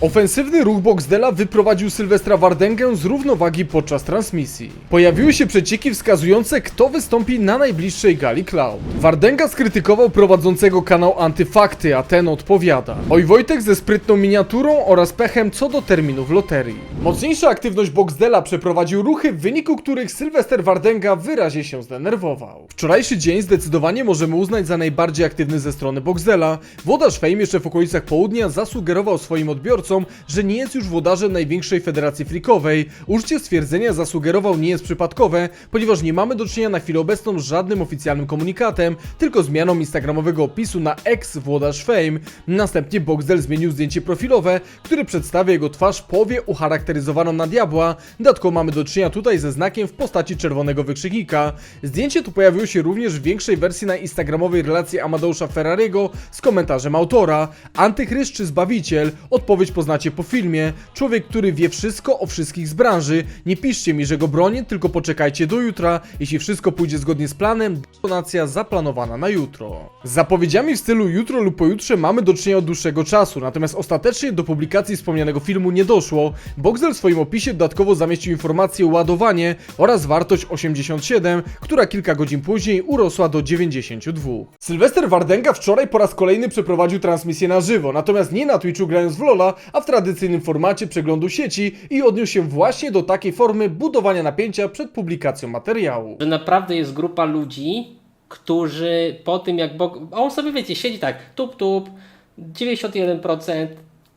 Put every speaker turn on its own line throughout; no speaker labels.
Ofensywny ruch Boxdela wyprowadził Sylwestra Wardęgę z równowagi podczas transmisji. Pojawiły się przecieki wskazujące, kto wystąpi na najbliższej gali Cloud. Wardęga skrytykował prowadzącego kanał Antyfakty, a ten odpowiada. Oj Wojtek ze sprytną miniaturą oraz pechem co do terminów loterii. Mocniejsza aktywność Boxdela przeprowadził ruchy, w wyniku których Sylwester Wardęga wyraźnie się zdenerwował. Wczorajszy dzień zdecydowanie możemy uznać za najbardziej aktywny ze strony Boxdela. Włodarz Fame jeszcze w okolicach południa zasugerował swoim odbiorcom, że nie jest już włodarzem największej federacji freakowej. Użycie stwierdzenia zasugerował nie jest przypadkowe, ponieważ nie mamy do czynienia na chwilę obecną z żadnym oficjalnym komunikatem, tylko zmianą instagramowego opisu na ex włodarz Fame. Następnie Boxdel zmienił zdjęcie profilowe, które przedstawia jego twarz powie ucharakteryzowaną na diabła. Dodatkowo mamy do czynienia tutaj ze znakiem w postaci czerwonego wykrzyknika. Zdjęcie to pojawiło się również w większej wersji na instagramowej relacji Amadeusza Ferrariego z komentarzem autora. Antychryst czy Zbawiciel? Odpowiedź poznacie po filmie. Człowiek, który wie wszystko o wszystkich z branży. Nie piszcie mi, że go bronię, tylko poczekajcie do jutra. Jeśli wszystko pójdzie zgodnie z planem, donacja zaplanowana na jutro. Z zapowiedziami w stylu jutro lub pojutrze mamy do czynienia od dłuższego czasu, natomiast ostatecznie do publikacji wspomnianego filmu nie doszło. Boxel w swoim opisie dodatkowo zamieścił informację ładowanie oraz wartość 87, która kilka godzin później urosła do 92. Sylwester Wardęga wczoraj po raz kolejny przeprowadził transmisję na żywo, natomiast nie na Twitchu grając w Lola, a w tradycyjnym formacie przeglądu sieci i odniósł się właśnie do takiej formy budowania napięcia przed publikacją materiału.
że naprawdę jest grupa ludzi, którzy po tym jak Bog... on sobie wiecie, siedzi tak, tup tup, 91%,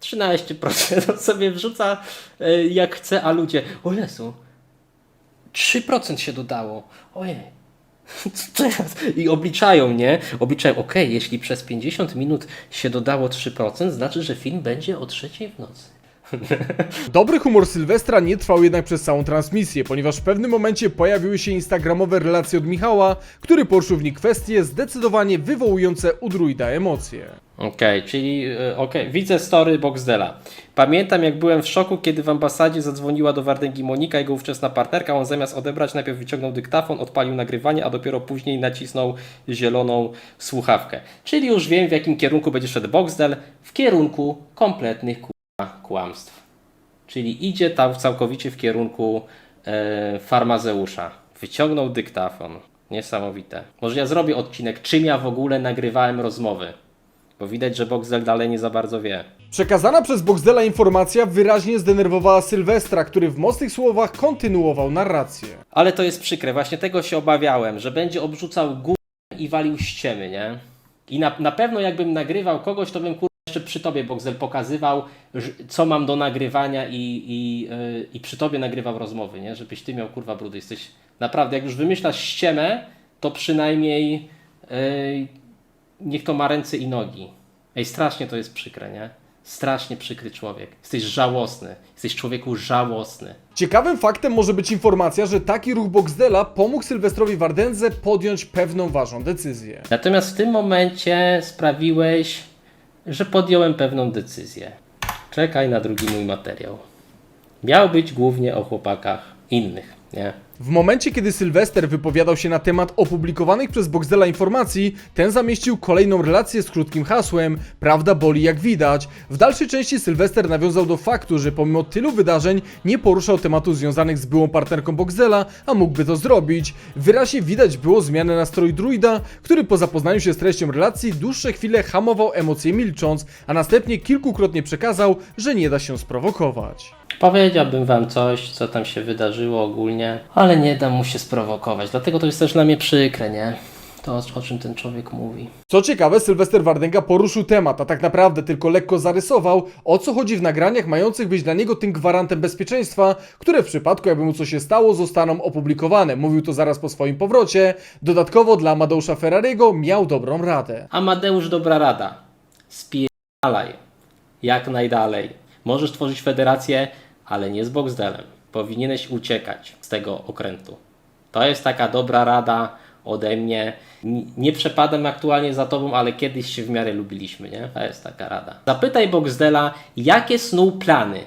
13%, on sobie wrzuca e, jak chce, a ludzie, o Jezu, 3% się dodało, ojej. I obliczają, nie? Obliczają, ok, jeśli przez 50 minut się dodało 3%, znaczy, że film będzie o trzeciej w nocy.
Dobry humor Sylwestra nie trwał jednak przez całą transmisję, ponieważ w pewnym momencie pojawiły się instagramowe relacje od Michała, który poruszył w nich kwestie zdecydowanie wywołujące u druida emocje.
Okej, czyli e, okej, widzę story Boxdela. Pamiętam jak byłem w szoku, kiedy w ambasadzie zadzwoniła do Wardęgi Monika, jego ówczesna partnerka. On zamiast odebrać, najpierw wyciągnął dyktafon, odpalił nagrywanie, a dopiero później nacisnął zieloną słuchawkę. Czyli już wiem w jakim kierunku będzie szedł Boxdel. W kierunku kompletnych kłamstw. Czyli idzie tam całkowicie w kierunku e, farmazeusza. Wyciągnął dyktafon. Niesamowite. Może ja zrobię odcinek, czym ja w ogóle nagrywałem rozmowy. Bo widać, że Boxdel dalej nie za bardzo wie.
Przekazana przez Boxdela informacja wyraźnie zdenerwowała Sylwestra, który w mocnych słowach kontynuował narrację.
Ale to jest przykre, właśnie tego się obawiałem, że będzie obrzucał górę i walił ściemy, nie? I na, na pewno jakbym nagrywał kogoś, to bym kurwa jeszcze przy tobie Boxdel pokazywał, że- co mam do nagrywania i, i, yy, i przy tobie nagrywał rozmowy, nie? Żebyś ty miał kurwa brudy. Jesteś naprawdę, jak już wymyślasz ściemę, to przynajmniej yy, niech to ma ręce i nogi. Ej, strasznie to jest przykre, nie? Strasznie przykry człowiek. Jesteś żałosny. Jesteś człowieku żałosny.
Ciekawym faktem może być informacja, że taki ruch Boxdela pomógł Sylwestrowi Wardędze podjąć pewną ważną decyzję.
Natomiast w tym momencie sprawiłeś, że podjąłem pewną decyzję. Czekaj na drugi mój materiał. Miał być głównie o chłopakach innych, nie?
W momencie, kiedy Sylwester wypowiadał się na temat opublikowanych przez Boxdela informacji, ten zamieścił kolejną relację z krótkim hasłem Prawda boli jak widać. W dalszej części Sylwester nawiązał do faktu, że pomimo tylu wydarzeń nie poruszał tematów związanych z byłą partnerką Boxdela, a mógłby to zrobić. Wyraźnie widać było zmianę nastroju druida, który po zapoznaniu się z treścią relacji dłuższe chwile hamował emocje milcząc, a następnie kilkukrotnie przekazał, że nie da się sprowokować.
Powiedziałbym wam coś, co tam się wydarzyło ogólnie, ale nie dam mu się sprowokować. Dlatego to jest też dla mnie przykre, nie? To, o czym ten człowiek mówi.
Co ciekawe, Sylwester Wardęga poruszył temat, a tak naprawdę tylko lekko zarysował, o co chodzi w nagraniach mających być dla niego tym gwarantem bezpieczeństwa, które w przypadku, jakby mu coś się stało, zostaną opublikowane. Mówił to zaraz po swoim powrocie. Dodatkowo dla Amadeusza Ferrariego miał dobrą radę.
Amadeusz, dobra rada. Spierdalaj. Jak najdalej. Możesz tworzyć federację, ale nie z Boxdelem. Powinieneś uciekać z tego okrętu. To jest taka dobra rada ode mnie. Nie przepadam aktualnie za tobą, ale kiedyś się w miarę lubiliśmy, nie? To jest taka rada. Zapytaj Boxdela, jakie snuł plany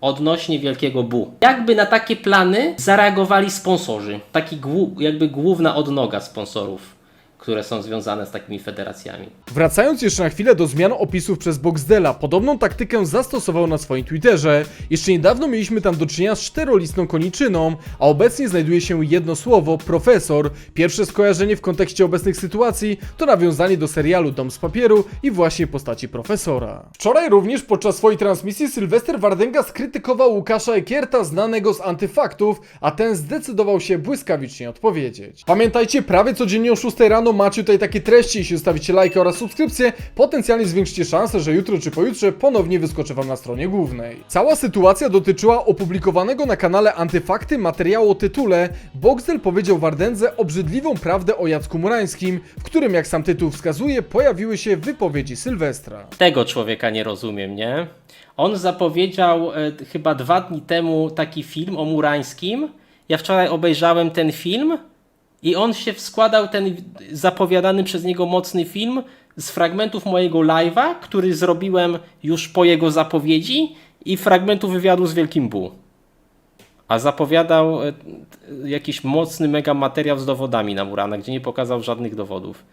odnośnie Wielkiego Bu. Jakby na takie plany zareagowali sponsorzy. Taki jakby główna odnoga sponsorów które są związane z takimi federacjami.
Wracając jeszcze na chwilę do zmian opisów przez Boxdela, podobną taktykę zastosował na swoim Twitterze. Jeszcze niedawno mieliśmy tam do czynienia z czterolistną koniczyną, a obecnie znajduje się jedno słowo profesor. Pierwsze skojarzenie w kontekście obecnych sytuacji to nawiązanie do serialu Dom z papieru i właśnie postaci profesora. Wczoraj również podczas swojej transmisji Sylwester Wardenga skrytykował Łukasza Ekierta, znanego z antyfaktów, a ten zdecydował się błyskawicznie odpowiedzieć. Pamiętajcie, prawie codziennie o 6 rano macie tutaj takie treści, jeśli zostawicie lajka oraz subskrypcję, potencjalnie zwiększycie szansę, że jutro czy pojutrze ponownie wyskoczę wam na stronie głównej. Cała sytuacja dotyczyła opublikowanego na kanale Antyfakty materiału o tytule Boxdel powiedział Wardędze obrzydliwą prawdę o Jacku Murańskim, w którym jak sam tytuł wskazuje pojawiły się wypowiedzi Sylwestra.
Tego człowieka nie rozumiem, nie? On zapowiedział e, chyba dwa dni temu taki film o Murańskim. Ja wczoraj obejrzałem ten film i on się składał, ten zapowiadany przez niego mocny film, z fragmentów mojego live'a, który zrobiłem już po jego zapowiedzi i fragmentów wywiadu z Wielkim Bu. A zapowiadał e, jakiś mocny mega materiał z dowodami na Murana, gdzie nie pokazał żadnych dowodów.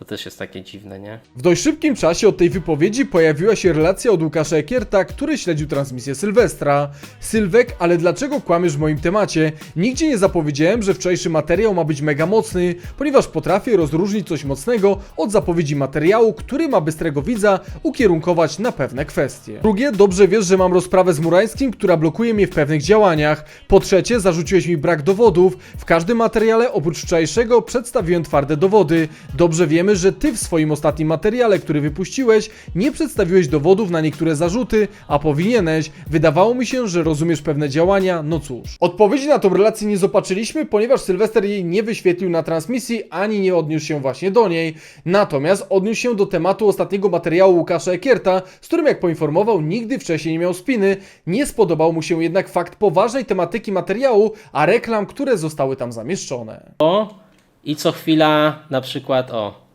To też jest takie dziwne, nie?
W dość szybkim czasie od tej wypowiedzi pojawiła się relacja od Łukasza Ekierta, który śledził transmisję Sylwestra. Sylwek, ale dlaczego kłamiesz w moim temacie? Nigdzie nie zapowiedziałem, że wczorajszy materiał ma być mega mocny, ponieważ potrafię rozróżnić coś mocnego od zapowiedzi materiału, który ma bystrego widza ukierunkować na pewne kwestie. Drugie, dobrze wiesz, że mam rozprawę z Murańskim, która blokuje mnie w pewnych działaniach. Po trzecie, zarzuciłeś mi brak dowodów. W każdym materiale oprócz wczorajszego przedstawiłem twarde dowody. Dobrze wiemy, że ty w swoim ostatnim materiale, który wypuściłeś, nie przedstawiłeś dowodów na niektóre zarzuty, a powinieneś. Wydawało mi się, że rozumiesz pewne działania, no cóż. Odpowiedzi na tą relację nie zobaczyliśmy, ponieważ Sylwester jej nie wyświetlił na transmisji, ani nie odniósł się właśnie do niej. Natomiast odniósł się do tematu ostatniego materiału Łukasza Ekierta, z którym jak poinformował, nigdy wcześniej nie miał spiny. Nie spodobał mu się jednak fakt poważnej tematyki materiału, a reklam, które zostały tam zamieszczone.
O, i co chwila na przykład o.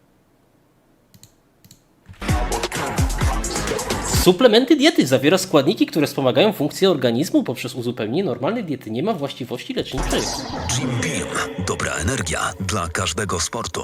Suplementy diety zawiera składniki, które wspomagają funkcję organizmu poprzez uzupełnienie normalnej diety. Nie ma właściwości leczniczych.
Jim Beam. Dobra energia dla każdego sportu.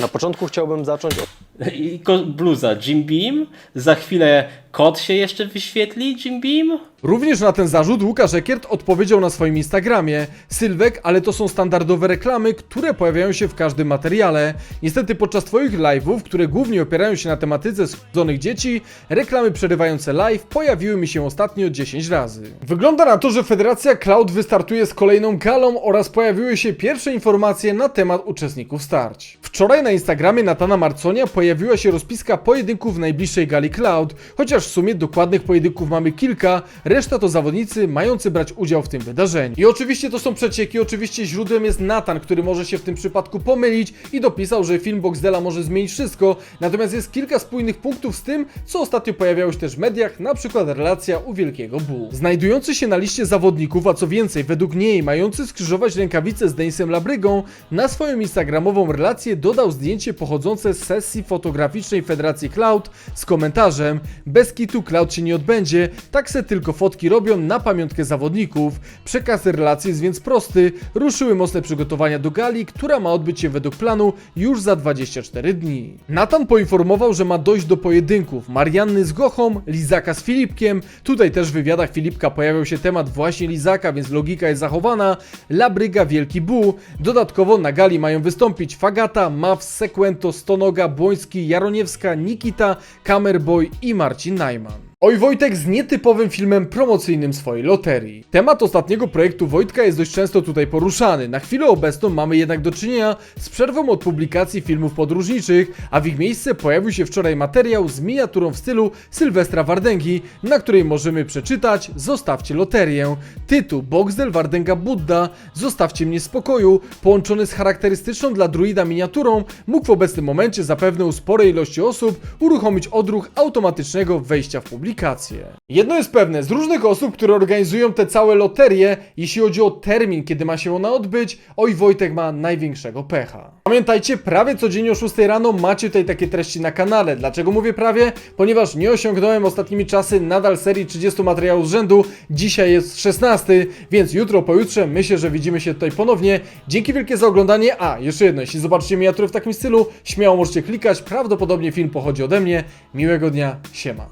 Na początku chciałbym zacząć od
I ko- bluza Jim Beam. Za chwilę kod się jeszcze wyświetli Jim Beam.
Również na ten zarzut Łukasz Ekiert odpowiedział na swoim Instagramie. Sylwek, ale to są standardowe reklamy, które pojawiają się w każdym materiale. Niestety podczas twoich live'ów, które głównie opierają się na tematyce skłodzonych dzieci, reklamy przerywające live pojawiły mi się ostatnio 10 razy. Wygląda na to, że Federacja Cloud wystartuje z kolejną galą oraz pojawiły się pierwsze informacje na temat uczestników starć. Wczoraj na Instagramie Natana Marconia pojawiła się rozpiska pojedynków w najbliższej gali Cloud, chociaż w sumie dokładnych pojedynków mamy kilka, reszta to zawodnicy mający brać udział w tym wydarzeniu. I oczywiście to są przecieki, oczywiście źródłem jest Natan, który może się w tym przypadku pomylić i dopisał, że film Boxdela może zmienić wszystko, natomiast jest kilka spójnych punktów z tym, co ostatnio pojawiało się też w mediach, na przykład relacja u Wielkiego Bu. Znajdujący się na liście zawodników, a co więcej, według niej mający skrzyżować rękawice z Denisem Labrygą, na swoją instagramową relację dodał zdjęcie pochodzące z sesji fotograficznej Federacji Cloud z komentarzem Bez kitu Cloud się nie odbędzie, tak se tylko fotki robią na pamiątkę zawodników. Przekaz relacji jest więc prosty, ruszyły mocne przygotowania do gali, która ma odbyć się według planu już za 24 dni. Nathan poinformował, że ma dojść do pojedynków. Marianny z Gochą, Lizaka z Filipkiem, tutaj też w wywiadach Filipka pojawiał się temat właśnie Lizaka, więc logika jest zachowana, Labryga, Wielki Bu, dodatkowo na gali mają wystąpić Fagata, Maws, Sekwento, Stonoga, Błoński, Jaroniewska, Nikita, Kamerboy i Marcin Найман. Oj Wojtek z nietypowym filmem promocyjnym swojej loterii. Temat ostatniego projektu Wojtka jest dość często tutaj poruszany. Na chwilę obecną mamy jednak do czynienia z przerwą od publikacji filmów podróżniczych, a w ich miejsce pojawił się wczoraj materiał z miniaturą w stylu Sylwestra Wardęgi, na której możemy przeczytać Zostawcie loterię. Tytuł Boxdel Wardenga Budda Zostawcie mnie spokoju, połączony z charakterystyczną dla druida miniaturą, mógł w obecnym momencie zapewne u sporej ilości osób uruchomić odruch automatycznego wejścia w publiczność. Publikację. Jedno jest pewne, z różnych osób, które organizują te całe loterie, jeśli chodzi o termin, kiedy ma się ona odbyć, oj Wojtek ma największego pecha. Pamiętajcie, prawie codziennie o 6 rano macie tutaj takie treści na kanale. Dlaczego mówię prawie? Ponieważ nie osiągnąłem ostatnimi czasy nadal serii 30 materiałów z rzędu. Dzisiaj jest 16, więc jutro, pojutrze myślę, że widzimy się tutaj ponownie. Dzięki wielkie za oglądanie. A, jeszcze jedno, jeśli zobaczycie miniatury w takim stylu, śmiało możecie klikać. Prawdopodobnie film pochodzi ode mnie. Miłego dnia, siema.